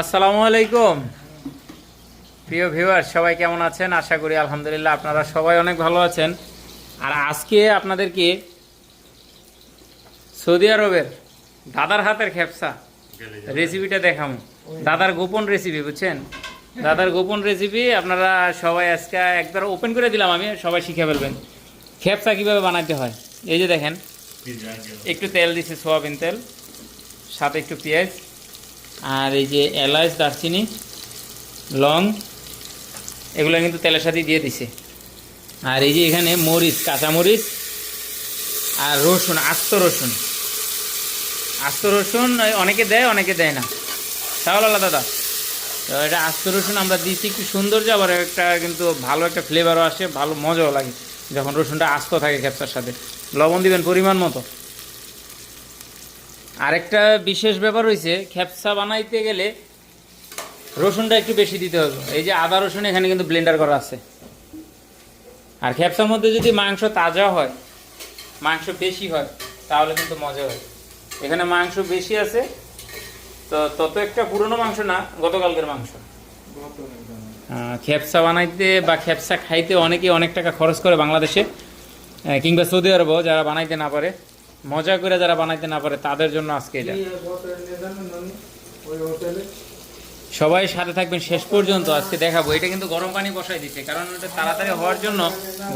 আসসালামু আলাইকুম। প্রিয় ভিউয়ার সবাই কেমন আছেন? আশা করি আলহামদুলিল্লাহ আপনারা সবাই অনেক ভালো আছেন। আর আজকে আপনাদেরকে সৌদি আরবের দাদার হাতের খেপসা রেসিপিটা দেখাবো দাদার গোপন রেসিপি বুঝছেন? দাদার গোপন রেসিপি আপনারা সবাই আজকে একবার ওপেন করে দিলাম আমি সবাই শিখে ফেলবেন। খেপসা কীভাবে বানাতে হয়? এই যে দেখেন একটু তেল দিছে সোয়াবিন তেল সাথে একটু পেঁয়াজ। আর এই যে এলাচ, দারচিনি, লং, এগুলো কিন্তু তেলের সাথে দিয়ে দিছে। আর এই যে এখানে মরিচ কাঁচামরিচ আর রসুন, আস্ত রসুন। আস্ত রসুন অনেকে দেয় অনেকে দেয় না। তাহলে আলাদা, দাদা। তো এটা আস্ত রসুন আমরা দিচ্ছি একটু সৌন্দর্য আবার একটা কিন্তু ভালো একটা ফ্লেভারও আসে, ভালো মজাও লাগে যখন রসুনটা আস্ত থাকে খেপসার সাথে। লবণ দিবেন পরিমাণ মতো। আরেকটা বিশেষ ব্যাপার হয়েছে খেপসা বানাইতে গেলে রসুনটা একটু বেশি দিতে হবে। এই যে আদা রসুন এখানে কিন্তু ব্লেন্ডার করা আছে। আর খেপসার মধ্যে যদি মাংস তাজা হয়, মাংস বেশি হয়, তাহলে কিন্তু মজা হয়। এখানে মাংস বেশি আছে, তো তত একটা পুরনো মাংস না, গতকালকের মাংস। খেপসা বানাইতে বা খেপসা খাইতে অনেকে অনেক টাকা খরচ করে বাংলাদেশে কিংবা সৌদি আরব যারা বানাইতে না পারে। মজা করে যারা বানাইতে না পারে, তাদের জন্য আজকে এটা। সবাই সাথে থাকবেন, শেষ পর্যন্ত আজকে দেখাবো। এটা কিন্তু গরম পানি বসাই দিচ্ছে, কারণ এটা তাড়াতাড়ি হওয়ার জন্য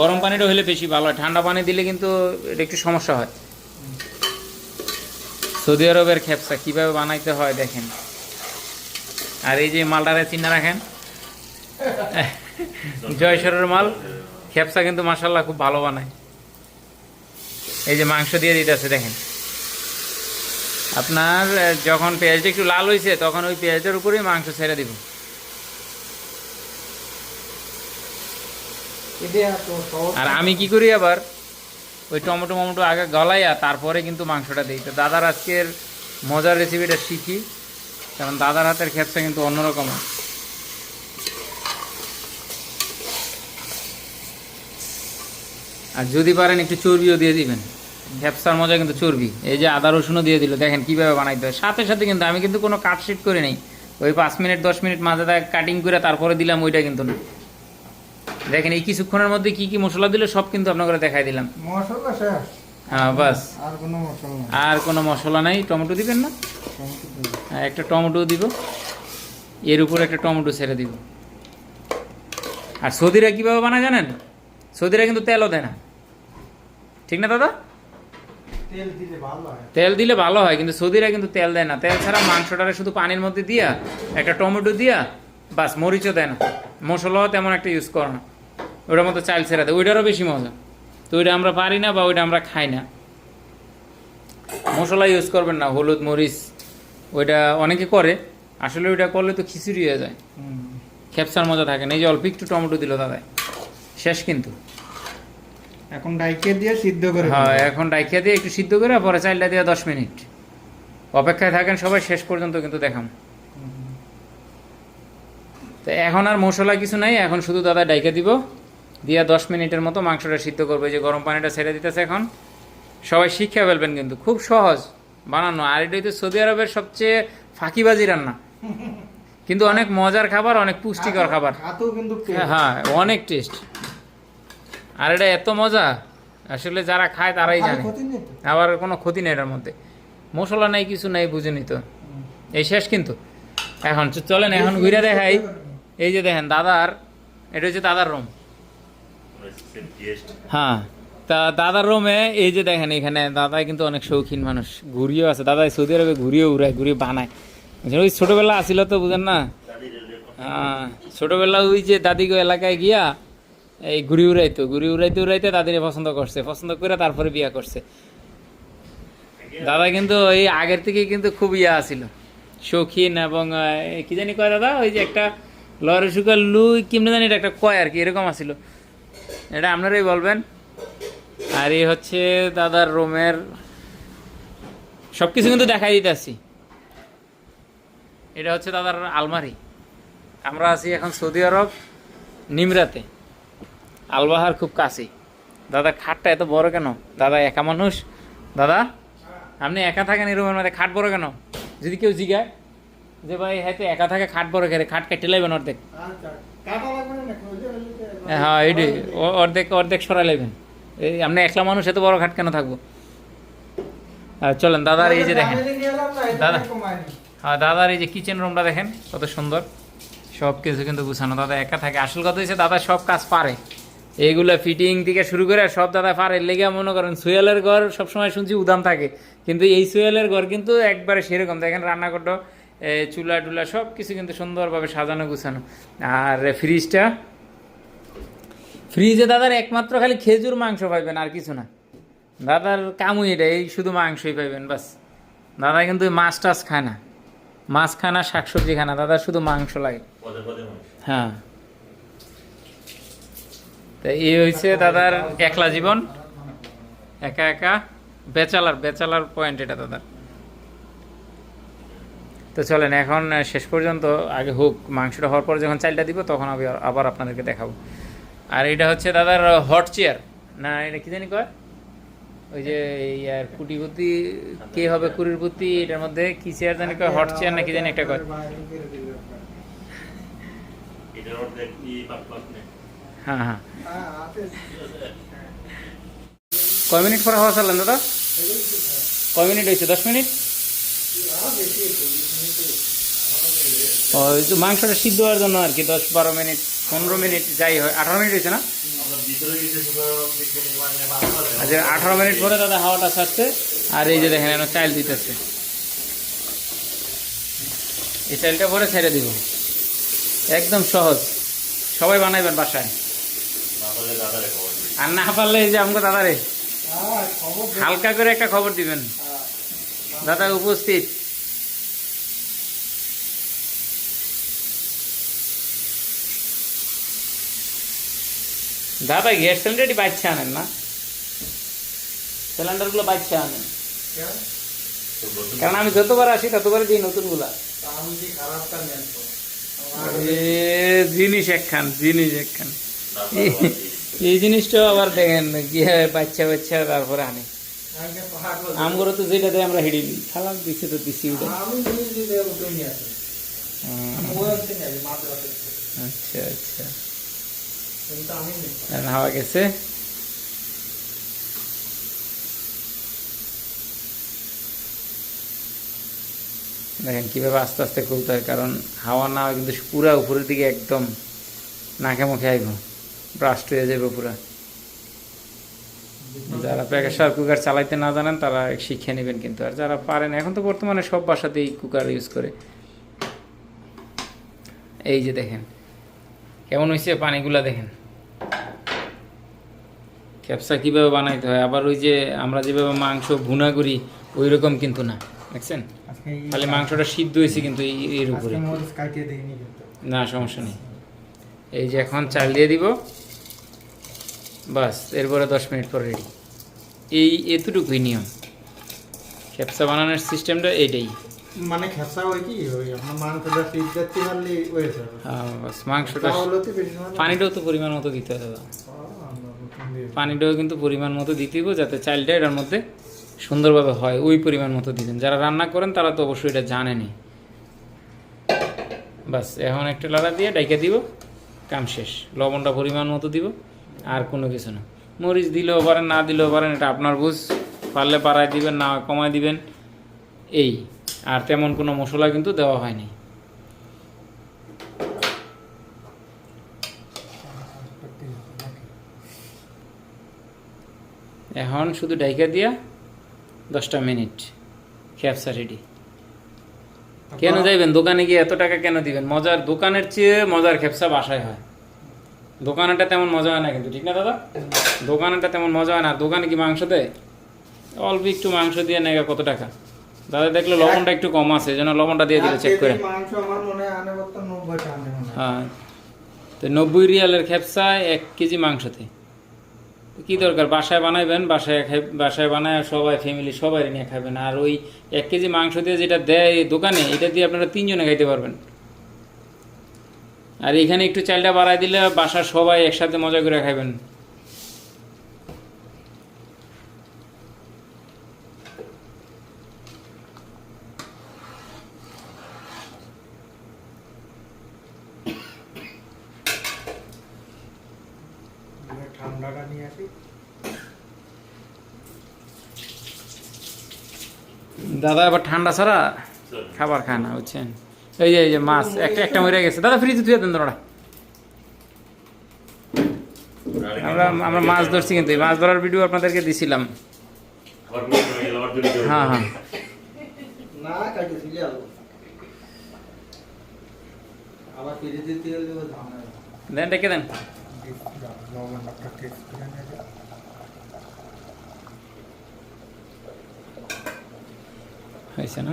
গরম পানিটা হলে বেশি ভালো হয়। ঠান্ডা পানি দিলে কিন্তু এটা একটু সমস্যা হয়। সৌদি আরবের খেপসা কীভাবে বানাইতে হয় দেখেন। আর এই যে মালটারে চিন্তা রাখেন। জয়সরের মাল খেপসা কিন্তু মাসাল্লাহ খুব ভালো বানায়। এই যে মাংস দিয়ে দিতেছে, দেখেন। আপনার যখন পেঁয়াজটা একটু লাল হয়েছে তখন ওই পেঁয়াজের উপরেই মাংস ছেড়ে দিব। আর আমি কি করি আবার? ওই টমেটো মমেটো আগে গলাইয়া তারপরে কিন্তু মাংসটা দিই। তো দাদার আজকের মজার রেসিপিটা শিখি কারণ দাদার হাতের খেপসা কিন্তু অন্যরকম। আর যদি পারেন একটু চর্বিও দিয়ে দিবেন। ভ্যাপসার মজা কিন্তু চর্বি। এই যে আদা রসুনও দিয়ে দিল দেখেন কীভাবে বানাইতে হয়। সাথে সাথে কিন্তু আমি কিন্তু কোনো কাটশিট করে নেই। ওই পাঁচ মিনিট দশ মিনিট মাঝে কাটিং করে তারপরে দিলাম ওইটা কিন্তু না। দেখেন এই কিছুক্ষণের মধ্যে কি কি মশলা দিলে সব কিন্তু আপনাকে দেখাই দিলাম। মশলা শেষ। হ্যাঁ বাস। আর কোনো মশলা আর কোনো মশলা নাই। টমেটো দিবেন না? হ্যাঁ, একটা টমেটো দিব। এর উপরে একটা টমেটো ছেড়ে দিব। আর সৌদিরা কীভাবে বানায় জানেন? সৌদিরা কিন্তু তেলও দেয় না। ঠিক না দাদা? তেল দিলে ভালো হয়। কিন্তু সৌদিরা কিন্তু তেল দেয় না। তেল ছাড়া মাংসটারে শুধু পানির মধ্যে দিয়া একটা টমেটো দিয়া বাস মরিচও দেয় না। মশলাও তেমন একটা ইউজ করে না। ওটার মতো চাল ছেড়ে দেয়। ওইটারও বেশি মজা। তো ওইটা আমরা পারি না বা ওইটা আমরা খাই না। মশলা ইউজ করবেন না হলুদ মরিচ ওইটা অনেকে করে। আসলে ওইটা করলে তো খিচুড়ি হয়ে যায়। খেপসার মজা থাকে না। এই যে অল্প একটু টমেটো দিল দাদা শেষ কিন্তু। এখন ডাইকে দিয়ে সিদ্ধ করে হ্যাঁ এখন ডাইকিয়া দিয়ে একটু সিদ্ধ করে পরে চাইলটা দিয়ে দশ মিনিট। অপেক্ষায় থাকেন সবাই শেষ পর্যন্ত কিন্তু দেখাম। তো এখন আর মশলা কিছু নাই এখন শুধু দাদা ডাইকে দিব। দিয়া দশ মিনিটের মতো মাংসটা সিদ্ধ করবে যে গরম পানিটা ছেড়ে দিতেছে এখন। সবাই শিক্ষা ফেলবেন কিন্তু খুব সহজ বানানো। আর এটাই তো সৌদি আরবের সবচেয়ে ফাঁকিবাজি রান্না। কিন্তু অনেক মজার খাবার অনেক পুষ্টিকর খাবার। হ্যাঁ অনেক টেস্ট। আর এটা এত মজা। আসলে যারা খায় তারাই জানে। ক্ষতি নেই তো। আবার কোনো ক্ষতি নেই এটার মধ্যে। মশলা নাই কিছু নাই বুঝুনি তো। এই শেষ কিন্তু। এখন চলেন এখন ঘুরে দেখাই। এই যে দেখেন দাদার এটা হচ্ছে দাদার রুম। হ্যাঁ তা দাদার রুমে এই যে দেখেন এখানে দাদাই কিন্তু অনেক শৌখিন মানুষ। ঘুরিও আছে। দাদা সৌদি আরবে ঘুরিও উড়ায় ঘুরিয়ে বানায়। ওই ছোটবেলা আসিল তো বুঝেন না? হ্যাঁ ছোটবেলা ওই যে দাদিগো এলাকায় গিয়া এই ঘুরি উড়াইতো ঘুরি উড়াইতে উড়াইতে দাদিরে পছন্দ করছে, পছন্দ করে তারপরে বিয়া করছে। দাদা কিন্তু এই আগের থেকে কিন্তু খুব ইয়া আছিল। শৌখিন এবং কি জানি কয় দাদা, ওই যে একটা লরি সুগার লুই, কিমনে জানি এটা একটা কয় আর কি, এরকম আছিল। এটা আপনারাই বলবেন। আর এই হচ্ছে দাদার রোমের সব কিছু কিন্তু দেখাই দিতেছি। এটা হচ্ছে দাদার আলমারি। আমরা আছি এখন সৌদি আরব, নিমরাতে। আলবাহার খুব কাছে। দাদা খাটটা এত বড় কেন? দাদা একা মানুষ? দাদা আপনি একা থাকেন রুমের মধ্যে খাট বড় কেন? যদি কেউ জিগায় যে ভাই হয়তো একা থাকে খাট বড় খেলে খাট কেটে লাইবেন অর্ধেক। আচ্ছা হ্যাঁ এইটাই অর্ধেক অর্ধেক সরাই লাইবেন। এই আপনি একলা মানুষ এত বড় খাট কেন থাকব? আর চলেন দাদার এই যে দেখেন। দাদা। হ্যাঁ দাদার এই যে কিচেন রুমটা দেখেন কত সুন্দর। সব কিছু কিন্তু গুছানো। দাদা একা থাকে আসল কথা হচ্ছে দাদা সব কাজ পারে। এইগুলা ফিটিং থেকে শুরু করে সব দাদা পারে লেগে মনে করেন সুয়েলের ঘর সবসময় শুনছি উদাম থাকে। কিন্তু এই সুয়েলের ঘর কিন্তু একবারে সেরকম। দেখেন রান্নাঘরটা চুলা টুলা সব কিছু কিন্তু সুন্দরভাবে সাজানো গুছানো। আর ফ্রিজটা ফ্রিজে দাদার একমাত্র খালি খেজুর মাংস পাইবেন আর কিছু না। দাদার কামুই এটা এই শুধু মাংসই পাইবেন বাস। দাদা কিন্তু মাছ টাছ খায় না। মাছ খায় না শাকসবজি খায় না দাদা শুধু মাংস লাগে। হ্যাঁ। এই হয়েছে দাদার একলা জীবন। একা একা। বেচালার বেচালার পয়েন্ট এটা দাদার। তো চলেন, এখন শেষ পর্যন্ত আগে হোক, মাংসটা হওয়ার পর যখন চালটা দিব, তখন আমি আবার আপনাদেরকে দেখাবো। আর এটা হচ্ছে দাদার হট চেয়ার না, এটা কি জানি কয়? ওই যে এই আর কুটি পুতি কে হবে কুড়ির পুতি এটার মধ্যে কি চেয়ার জানি কয়? হট চেয়ার না কি জানি একটা কয়? হ্যাঁ হ্যাঁ। কয় মিনিট পরে হওয়া চাললেন দাদা? কয় মিনিট হয়েছে? দশ মিনিট? ও, এই তো মাংসটা সিদ্ধ হওয়ার জন্য আর কি, দশ বারো মিনিট, পনেরো মিনিট, যাই হয় আঠারো মিনিট হয়েছে না? আচ্ছা আঠারো মিনিট পরে দাদা হাওয়াটা ছাড়ছে, আর এই যে দেখেন, এখন চাইল দিতেছে। এই চাইলটা পরে ছেড়ে দিব। একদম সহজ। সবাই বানাইবেন বাসায়। আর না পারলে এই যে আমাকে দাদারে হ্যাঁ, হালকা করে একটা খবর দিবেন। দাদা উপস্থিত। দাদা গ্যাস সিলিন্ডারটি বাচ্চা আনেন না? সিলিন্ডারগুলো বাচ্চা আনেন। কারণ আমি যতবার আসি ততবার দিই নতুনগুলা। জিনিস একখান জিনিস একখান। এই জিনিসটাও আবার দেখেন কি হয় বাচ্চা বাচ্চা তারপরে আনে। আমগুলো তো যেটা দেয় আমরা হিড়ি খালাম দিচ্ছে তো দিচ্ছি ওটা। আমি বুঝি যে দেব তুমি আছে। হুম, ও একদিন যাবে, মাদ্রাসায়। আচ্ছা আচ্ছা। হাওয়া গেছে? দেখেন কীভাবে আস্তে আস্তে খুলতে হয় কারণ হাওয়া না হয় কিন্তু পুরা উপরের দিকে একদম নাকে মুখে আইব। ব্রাস্ট হয়ে যাবে পুরা। যারা প্রেশার কুকার চালাইতে না জানেন তারা শিখে নেবেন কিন্তু। আর যারা পারেন এখন তো বর্তমানে সব বাসাতেই কুকার ইউজ করে। এই যে দেখেন কেমন হয়েছে পানিগুলা দেখেন। ক্যাপসা কীভাবে বানাইতে হয় আবার ওই যে আমরা যেভাবে মাংস ভুনা করি ওই রকম কিন্তু না। দেখছেন? খালি মাংসটা সিদ্ধ হয়েছে কিন্তু এই এর উপরে। না সমস্যা নেই। এই যে এখন চাল দিয়ে দিব। বাস এরপরে দশ মিনিট পর রেডি এই এতটুকুই নিয়ম। ক্যাপসা বানানোর সিস্টেমটা এইটাই। মানে খেসা হয় কি? ওই আপনার মাংসটা পারলে হয়ে হ্যাঁ, বাস মাংসটা। পানিটাও তো পরিমাণ মতো দিতে হবে। পানিটাও কিন্তু পরিমাণ মতো দিতে হবে যাতে চালটা এটার মধ্যে সুন্দরভাবে হয় ওই পরিমাণ মতো দিবেন যারা রান্না করেন তারা তো অবশ্যই এটা জানেনি বাস এখন একটা লাড়া দিয়ে ডাইকে দিব কাম শেষ। লবণটা পরিমাণ মতো দিব। আর কোনো কিছু না। মরিচ দিলেও পারেন না দিলেও পারেন এটা আপনার বুঝ। পারলে পাড়ায় দিবেন না কমায় দিবেন। এই আর তেমন কোনো মশলা কিন্তু দেওয়া হয়নি। এখন শুধু ডাইকা দিয়া দশটা মিনিট ক্যাপসা রেডি কেন যাইবেন? দোকানে গিয়ে এত টাকা কেন দিবেন? মজার দোকানের চেয়ে মজার খেপসা বাসায় হয়। দোকানেরটা তেমন মজা হয় না কিন্তু ঠিক না দাদা? দোকানেরটা তেমন মজা হয় না। দোকানে কি মাংস দেয়? অল্প একটু মাংস দিয়ে নেয় কত টাকা? দাদা দেখল লবণটা একটু কম আছে যেন লবণটা দিয়ে দিলে চেক করে। মাংস আমার মনে হয় হ্যাঁ। তো নব্বই রিয়ালের খেপসা এক কেজি মাংসতে। কি দরকার? বাসায় বানাইবেন বাসায় বাসায় বানায় সবাই ফ্যামিলি সবাই নিয়ে খাবেন। আর ওই এক কেজি মাংস দিয়ে যেটা দেয় দোকানে এটা দিয়ে আপনারা তিনজনে খাইতে পারবেন। আর এখানে একটু চালটা বাড়াই দিলে বাসার সবাই একসাথে মজা করে খাবেন দাদা আবার ঠান্ডা ছাড়া খাবার খায় না বুঝছেন? এই যে এই যে মাছ। একটা একটা মরে গেছে। দাদা ফ্রিজে ধুয়ে দেন তোরা আমরা আমরা মাছ ধরছি কিন্তু। এই মাছ ধরার ভিডিও আপনাদেরকে দিছিলাম। হয়ে। হ্যাঁ। দেন ডেকে দেন। হয়েছে না?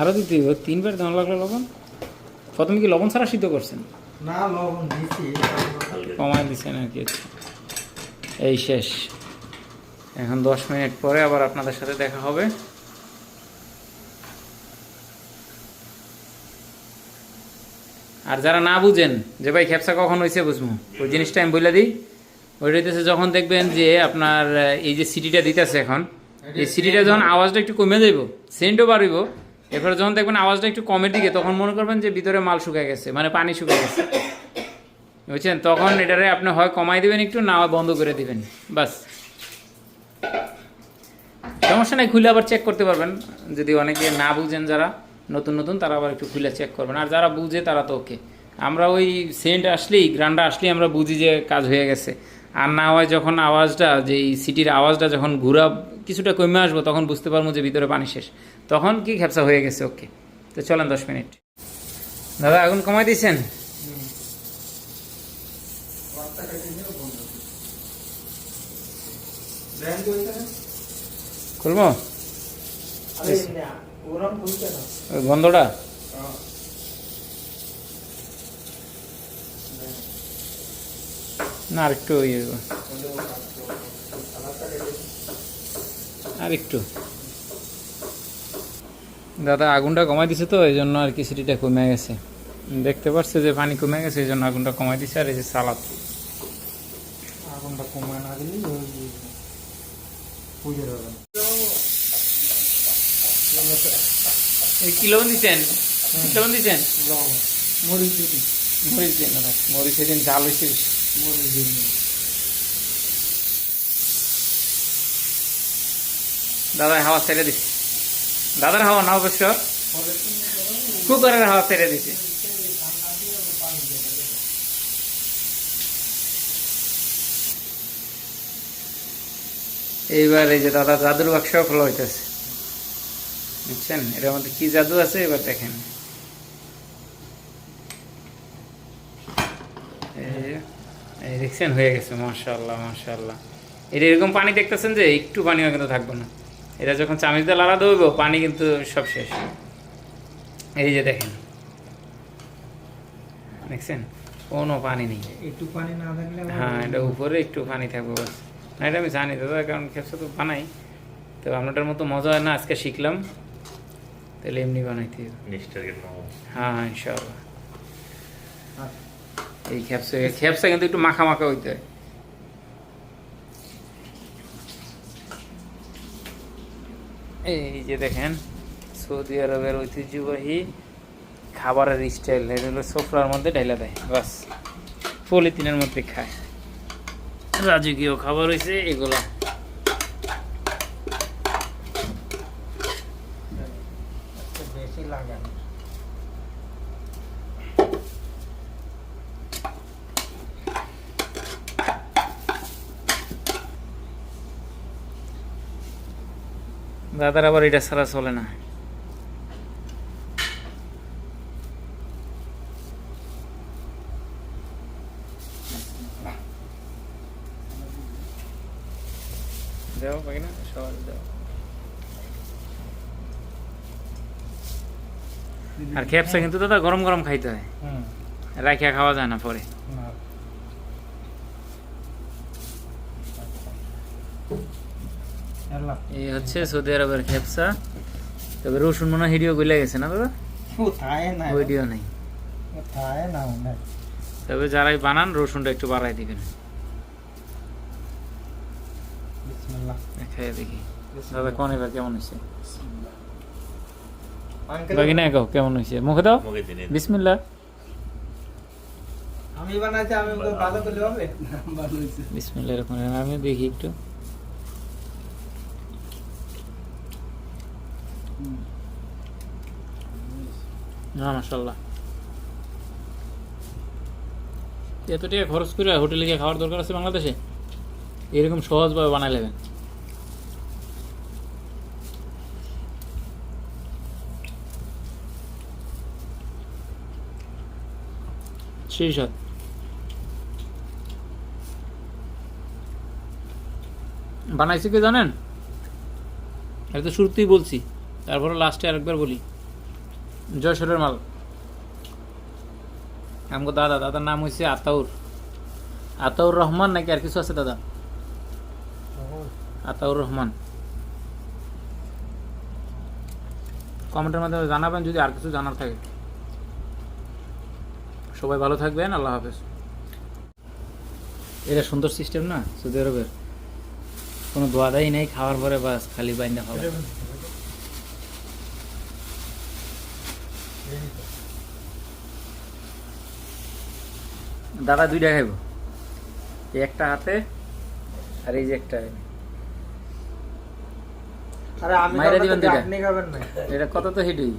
আরও দিতে তিনবার দাম লাগল লবণ? প্রথমে কি লবণ ছাড়া সিদ্ধ করছেন? না লবণ দিছি কমায় দিচ্ছেন আর কি। এই শেষ। এখন দশ মিনিট পরে আবার আপনাদের সাথে দেখা হবে। আর যারা না বুঝেন যে ভাই খেপসা কখন হয়েছে বুঝব। ওই জিনিসটা আমি বলে দিই। ওইটা হইতেছে যখন দেখবেন যে আপনার এই যে সিটিটা দিতেছে এখন এই সিটিটা যখন আওয়াজটা একটু কমে যাইব সেন্টও বাড়িব। এরপরে যখন দেখবেন আওয়াজটা একটু কমের দিকে, তখন মনে করবেন যে ভিতরে মাল শুকিয়ে গেছে মানে পানি শুকিয়ে গেছে। বুঝছেন? তখন এটারে আপনি হয় কমাই দিবেন একটু, না বন্ধ করে দিবেন। বাস। সমস্যা নাই, খুলে আবার চেক করতে পারবেন। যদি অনেকে না বুঝেন যারা, নতুন নতুন, তারা আবার একটু খুলে চেক করবেন। আর যারা বুঝে, তারা তো ওকে আমরা ওই সেন্ট আসলেই, গ্রান্ডা আসলেই আমরা বুঝি যে কাজ হয়ে গেছে। আর না হয় যখন আওয়াজটা যে সিটির আওয়াজটা যখন ঘুরা, কিছুটা কমে আসব, তখন বুঝতে পারব যে ভিতরে পানি শেষ। তখন কি খেপসা হয়ে গেছে? ওকে। তো চলেন দশ মিনিট। দাদা আগুন কমাই দিয়েছেন? খুলবো? গন্ধটা? না আর একটু ইয়ে করব। দাদা আগুনটা কমাই দিছে তো এই জন্য আর কি সিটিটা কমে গেছে। দেখতে পাচ্ছে যে পানি কমে গেছে এই জন্য আগুনটা কমাই দিছে আর এই যে সালাদ। আগুনটা কমে না দিলে পুজো হবে এই কি লবণ দিচ্ছেন লবণ। দিচ্ছেন মরিচ দিবি মরিচ দিন দাদা। মরিচ ঝাল হয়েছে মরিচ দাদা হাওয়া ছেড়ে দিচ্ছে দাদার হাওয়া না অবশ্য। কুকারের হাওয়া ছেড়ে দিছে। এইবার এই যে দাদা জাদুর বাক্স খোলা হইতেছে। বুঝছেন? এটার মধ্যে কি জাদু আছে এবার দেখেন। দেখছেন? হয়ে গেছে মাশাল্লাহ মাশাল্লাহ এটা এরকম পানি দেখতেছেন যে একটু পানিও কিন্তু থাকবে না। এটা যখন চামিচ দিয়ে লাড়া দেবো পানি কিন্তু সব শেষ। এই যে দেখেন। দেখছেন? কোনো পানি নেই। একটু পানি না থাকলে হ্যাঁ এটা উপরে একটু পানি থাকবে বাস। না এটা আমি জানি দাদা কারণ খেপসা তো বানাই। তো আপনাদের মতো মজা হয় না আজকে শিখলাম। তাহলে এমনি বানাইতে। হ্যাঁ ইনশাআল্লাহ। আচ্ছা। এই খেপসা খেপসা কিন্তু একটু মাখা মাখা হইতে হয়। এই যে দেখেন, সৌদি আরবের ঐতিহ্যবাহী খাবারের স্টাইল এটা হলো মধ্যে ঢাইলা দেয়, বাস। পলিথিনের মধ্যে খায়। রাজকীয় খাবার হয়েছে এগুলো। বেশি লাগে দাদার আবার এটা ছাড়া চলে না। দাও বাকি না সবাই দাও আর খেপসা কিন্তু দাদা গরম গরম খাইতে হয়। হুম, রাখিয়া খাওয়া যায় না পরে। না। এই হচ্ছে সৌদি আরবের খেপসা। তবে রসুন মনে হিডিও গলে গেছে না দাদা? ভিডিও নেই। তবে যারাই বানান রসুনটা একটু বাড়াই দিবেন। দেখি। দাদা কোন এবার কেমন হয়েছে? বাকি না কাও কেমন হয়েছে? মুখে দাও। মুখে বিসমিল্লা আমি বানাইছি আমি ভালো করলে হবে। ভালো এরকম আমি দেখি একটু। না মাসাল্লাহ এত টাকা খরচ করে হোটেলে গিয়ে খাওয়ার দরকার আছে বাংলাদেশে? এরকম সহজভাবে বানাই নেবেন সেই সাথ বানাইছে কি জানেন? এটা তো শুরুতেই বলছি, তারপরে লাস্টে আরেকবার বলি। জয়সরের মাল। আমগো দাদা, দাদার নাম হয়েছে আতাউর। আতাউর রহমান নাকি আর কিছু আছে দাদা? আতাউর রহমান। কমেন্টের মাধ্যমে জানাবেন যদি আর কিছু জানার থাকে। সবাই ভালো থাকবেন, আল্লাহ হাফেজ। এটা সুন্দর সিস্টেম না, সৌদি আরবের। কোনো দোয়া দায়ী নেই, খাওয়ার পরে বাস খালি বাইন্দা খাওয়া। দাদা দুইটা খাইব। এই একটা হাতে আর এই যে একটা। আরে আমি দিবেন দুইটা। না। এটা কত তো হিটই।